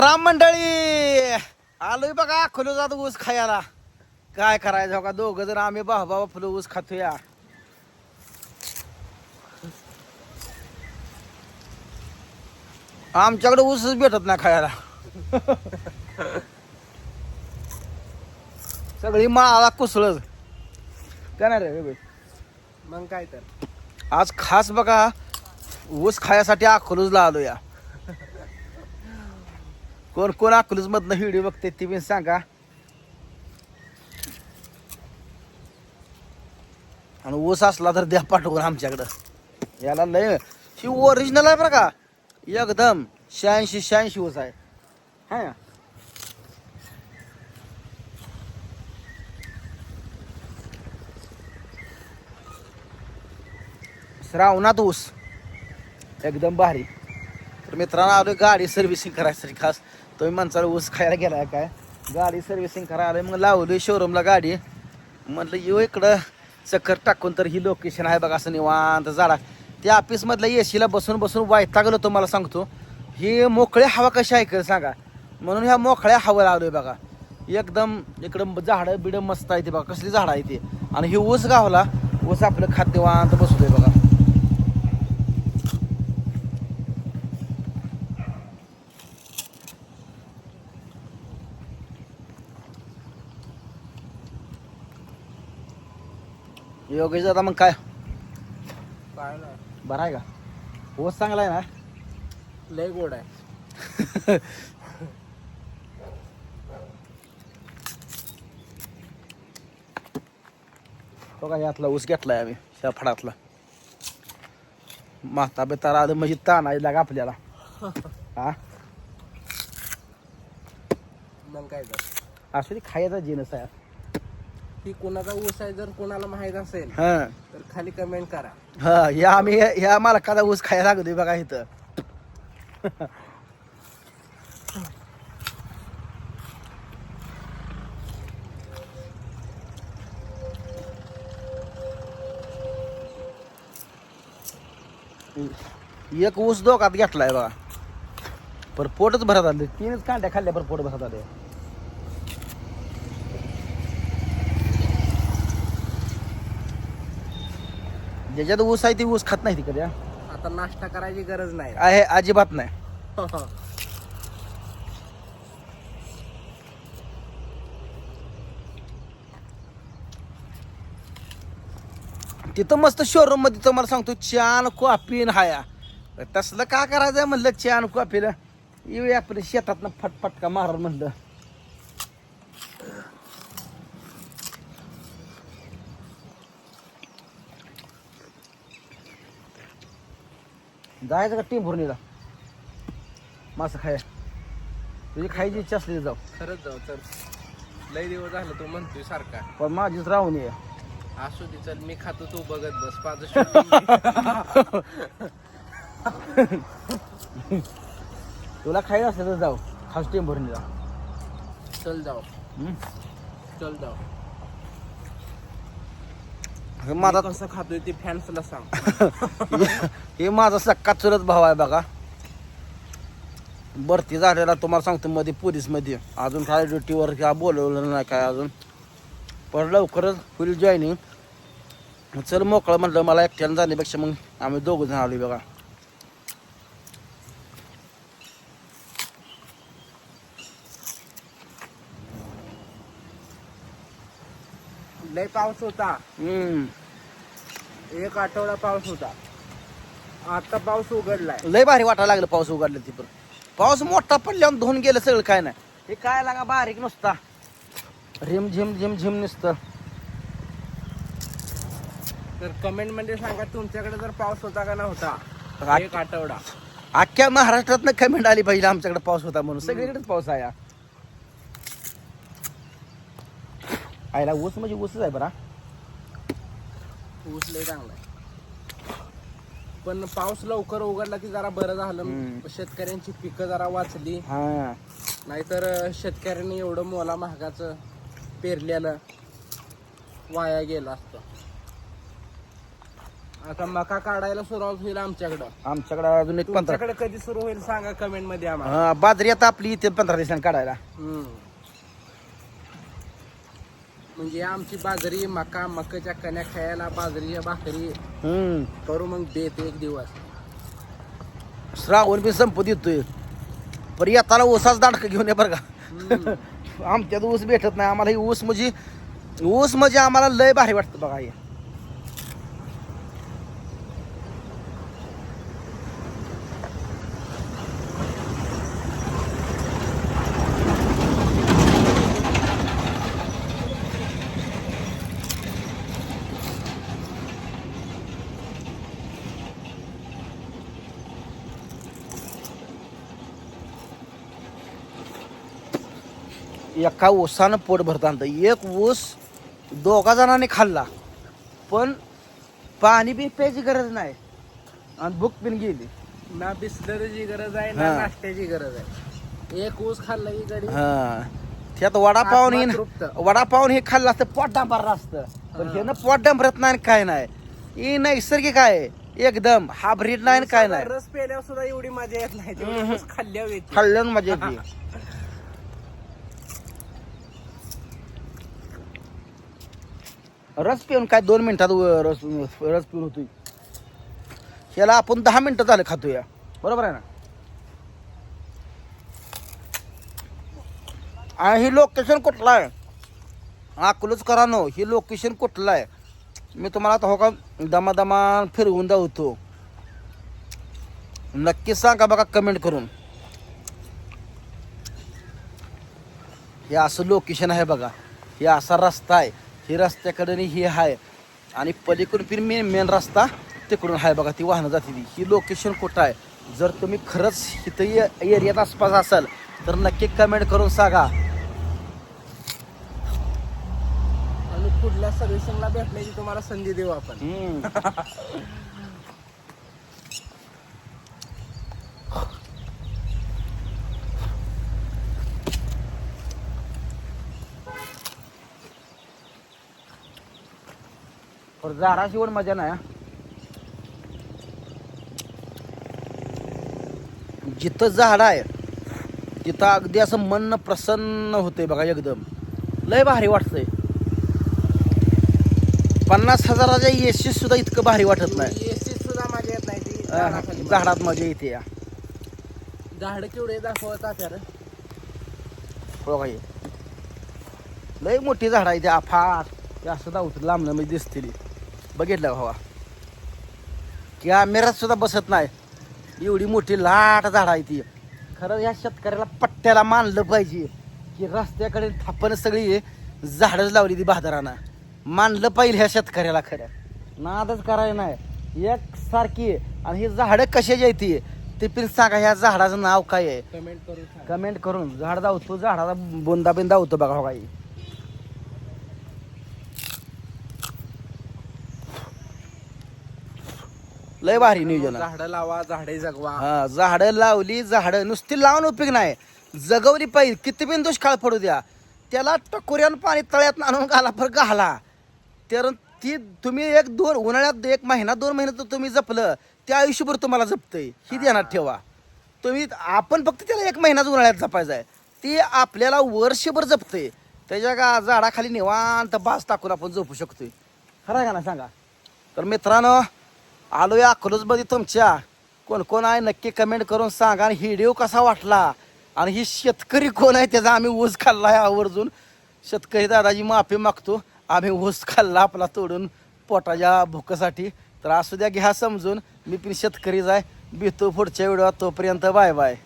राम मंडळी! आलोय बघा खुलो जात ऊस खायला. काय करायचं हो का? दोघ जण आम्ही भाऊ भाऊ फुलं ऊस खातोया. आमच्याकडे ऊसच भेटत नाही खायला. सगळी माळा कुसळच काय नाही रे. मग काय तर. आज खास बघा ऊस खायसाठी अकलूजला आलो या कोण कोण अकलूज मधनं व्हिडिओ बघते ती बी सांगा. आणि ऊस असला तर द्या पाठवून आमच्याकडं. याला लय ही ओरिजिनल आहे बरं का. एकदम शहाऐंशी शहाऐंशी ऊस आहे. हा श्रावणात ऊस. एकदम भारी. तर मित्रांनो आलो गाडी सर्व्हिसिंग करायसाठी खास. तुम्ही माणसाला ऊस खायला गेलाय काय? गाडी सर्व्हिसिंग करायला मग लावली शोरूमला गाडी. म्हटलं येऊ इकडं चक्कर टाकून तर ही लोकेशन आहे बघा असं निवांत झाडा त्या ऑफिसमधल्या एसीला बसून बसून वायतागलो तुम्हाला सांगतो. ही मोकळी हवा कशी ऐकल सांगा. म्हणून ह्या मोकळ्या हवा लावलोय बघा. एकदम इकडं झाडं बिडं मस्त आहे ते बघा. कसली झाडं आहे ते. आणि ही ऊस गावला. ऊस आपलं खाद्यवांत बसतोय बघा. योगेश दादा मग काय? काय बरं आहे का? ऊस चांगला आहे ना? लय गोड आहे. तो का यातला ऊस घेतलाय आम्ही त्या फडातला माता बेतारा आलं म्हणजे ताण आहे लागा आपल्याला. हा? मग काय असू दे खायचा जिनस आहे. ही कोणाचा ऊस आहे जर कोणाला माहीत असेल हा. तर खाली कमेंट करा. हा या आम्ही या मला कादा ऊस खायला लागतोय बघा इथं. एक ऊस दोघात घेतलाय बघा. पर पोटच भरत आले तीनच कांड्या खाल्ल्या पर पोट भरत आले ज्याच्यात ऊस आहे ती ऊस खात नाही ती कधी हा. आता नाश्ता करायची गरज नाही. आहे अजिबात नाही. तिथं मस्त शोरूममध्ये तुम्हाला सांगतो छान कॉफी न हाया. तसलं का करायचंय म्हणलं छान कॉफीला येऊया आपण शेतात फटफटका मारून म्हणलं. जायचं का टीम भरणीला? मासं खाय. तुझी खायची इच्छा असली तर जाऊ. खरंच जाऊ तर लय दिवस झालं तू म्हणतोय सारखा. पण माझीच राहून ये. असू दे चल मी खातो तू बघत बस. माझं घे. तुला खायचं असलं तर जाऊ. खास टीम भरणीला. चल जाऊ. हम्म? चल जाऊ. हे माझा मी कसं खातोय ते फॅन्सला सांग. हे माझा सक्का चुलत भाव आहे बघा. भरती झालेला तुम्हाला सांगतो मध्ये पोलीसमध्ये. अजून काय ड्युटीवर काय बोलवलं नाही काय अजून. पण लवकरच होईल जॉईनिंग चल मोकळं म्हटलं मला एकट्यानं जाण्यापेक्षा मग आम्ही दोघं जण आलोय बघा. लय पाऊस होता. हम्म. एक आठवडा पाऊस होता. आता पाऊस उघडलाय. लय भारी वाटायला लागलं पाऊस उघडलं ती पण. पाऊस मोठा पडल्यावर धुवून गेलं सगळं काय नाही. हे काय लागा बारीक नुसता. रिम झिम झिम झिम नुसतं. तर कमेंटमध्ये सांगा तुमच्याकडे जर पाऊस होता का नव्हता? आ- एक आठवडा. अख्ख्या महाराष्ट्रात कमेंट आली पाहिजे आमच्याकडे पाऊस होता म्हणून. सगळीकडेच पाऊस आहे हा. आयला ऊस म्हणजे ऊसच आहे बरा ऊस लय चांगला आहे. पण पाऊस लवकर उघडला की जरा बरं झालं. शेतकऱ्यांची पिकं जरा वाचली. हा. नाहीतर शेतकऱ्यांनी एवढं मोला महागाचं पेरलेलं वाया गेलं असतं. आता मका काढायला सुरुवात होईल आमच्याकडं. आमच्याकडे अजून एक पंधरा. तुमच्याकडे कधी सुरू होईल सांगा कमेंटमध्ये आम्हाला. हा, बाजरी आता आपली इथे पंधरा दिवसांनी काढायला. हम्म. म्हणजे आमची बाजरी मका मकाच्या कण्या खायला बाजरीच्या भाकरी हम्म. करू मग बेत एक दिवस. श्रावण बी संपत येतोय. पण येताना ऊसाच दांडकं घेऊन ये बरं का. आमच्यात ऊस भेटत नाही. आम्हाला ही ऊस म्हणजे ऊस म्हणजे आम्हाला लय भारी वाटतं बघा हे. एका ऊसानं पोट भरतं एक ऊस दोघा जणांनी खाल्ला. पण पाणी बी प्यायची गरज नाही. आणि भूक पण गेली. ना बिस्लरीची गरज आहे ना हा. नाश्त्याची गरज आहे. एक ऊस खाल्ला की गडी हा. त्यात वडापाव आत्मा हे तृप्त. वडापाव हे खाल्लं असतं पोट डांबरलं असतं. पण हा. हे ना पोट डांबरत नाही आणि काय नाही. हे नैसर्गिक आहे. एकदम. हा ब्रीड नाही आणि काय नाही. रस प्यायल्यावर सुद्धा एवढी मजा येत नाही. तेवढी हम्म. ऊस खाल्ल्यावर येते. खाल्ल्यानं मजा येते. रस पिऊन काय दोन मिनिटात रस रस पिऊन होतोय. याला आपण दहा मिनिटं झालं खातोय. बरोबर आहे ना? आणि ही लोकेशन कुठलं आहे? अकलूच करा नो हो. ही. लोकेशन कुठलं आहे? मी तुम्हाला आता हो का दमादमा फिरवून जाऊतो नक्की सांगा बघा कमेंट करून. हे असं लोकेशन आहे बघा. हे असा रस्ता आहे. ही रस्त्याकडे ही आहे आणि पलीकडून पण मेन मेन रस्ता तिकडून आहे बघा ती वाहनं जाते ती ही लोकेशन कुठं आहे? जर तुम्ही खरंच इथं एरियात आसपास असाल तर नक्की कमेंट करून सांगा. आणि पुढल्या सर्व्हिसिंगला भेटण्याची तुम्हाला संधी देऊ आपण. पर झाडा शिवण मजा नाही. जिथं झाड आहे तिथं अगदी असं मन प्रसन्न होते बघा एकदम. लय भारी वाटतंय. पन्नास हजाराच्या एसी सुद्धा इतकं भारी वाटत नाही. एसी सुद्धा मजा येत नाही झाडात मजा येते या. झाड केवढे दाखवतात त्याला बघा. लय मोठी झाड आहे ते अफाट ते असं धावत लांबणं म्हणजे दिसतील. बघितलं का हवा कॅमेऱ्यात सुद्धा बसत नाही. एवढी मोठी लाट झाड आहे ती. खरं या शेतकऱ्याला पट्ट्याला मानलं पाहिजे. की रस्त्याकडे थापण सगळी झाडच लावली ती बहादरानं मानलं पाहिजे ह्या शेतकऱ्याला खरं. नादच करायला नाही. एक सारखी. आणि ही झाडं कशाची आहे ती? ते पण सांगा ह्या झाडाचं नाव काय आहे? कमेंट करून कमेंट करून. झाड धावतो झाडाला बोंदा बिंदा होतो बघा हो काही लय भारी नियोजन आहे. झाडं लावा झाडे जगवा. हा झाडं लावली झाडं नुसती लावून उपयोग नाही. जगवली पाहिजे. किती बिन दुष्काळ पडू द्या. त्याला टकोऱ्यानं पाणी तळ्यात आणून घाला पर घाला. तर ती तुम्ही एक दोन उन्हाळ्यात एक महिना दोन महिने तर तुम्ही जपलं ते आयुष्यभर तुम्हाला जपतंय. ही ध्यानात ठेवा. तुम्ही आपण फक्त त्याला एक महिनाच उन्हाळ्यात जपायचं आहे. ते आपल्याला वर्षभर जपतंय. त्याच्या गा झाडाखाली निवांत बास टाकून आपण झोपू शकतोय. खरं आहे का ना सांगा? तर मित्रांनो आलो या अकलूजमध्ये तुमच्या. कोण कोण आहे नक्की कमेंट करून सांगा आणि व्हिडिओ कसा वाटला? आणि ही शेतकरी कोण आहे त्याचा आम्ही ऊस खाल्ला आहे आवर्जून. शेतकरी दादाजी माफी मागतो आम्ही ऊस खाल्ला आपला तोडून पोटाच्या भुकासाठी. तर असू द्या घ्या समजून. मी पण शेतकरीच आहे. भेटतो पुढच्या व्हिडिओ तोपर्यंत बाय बाय.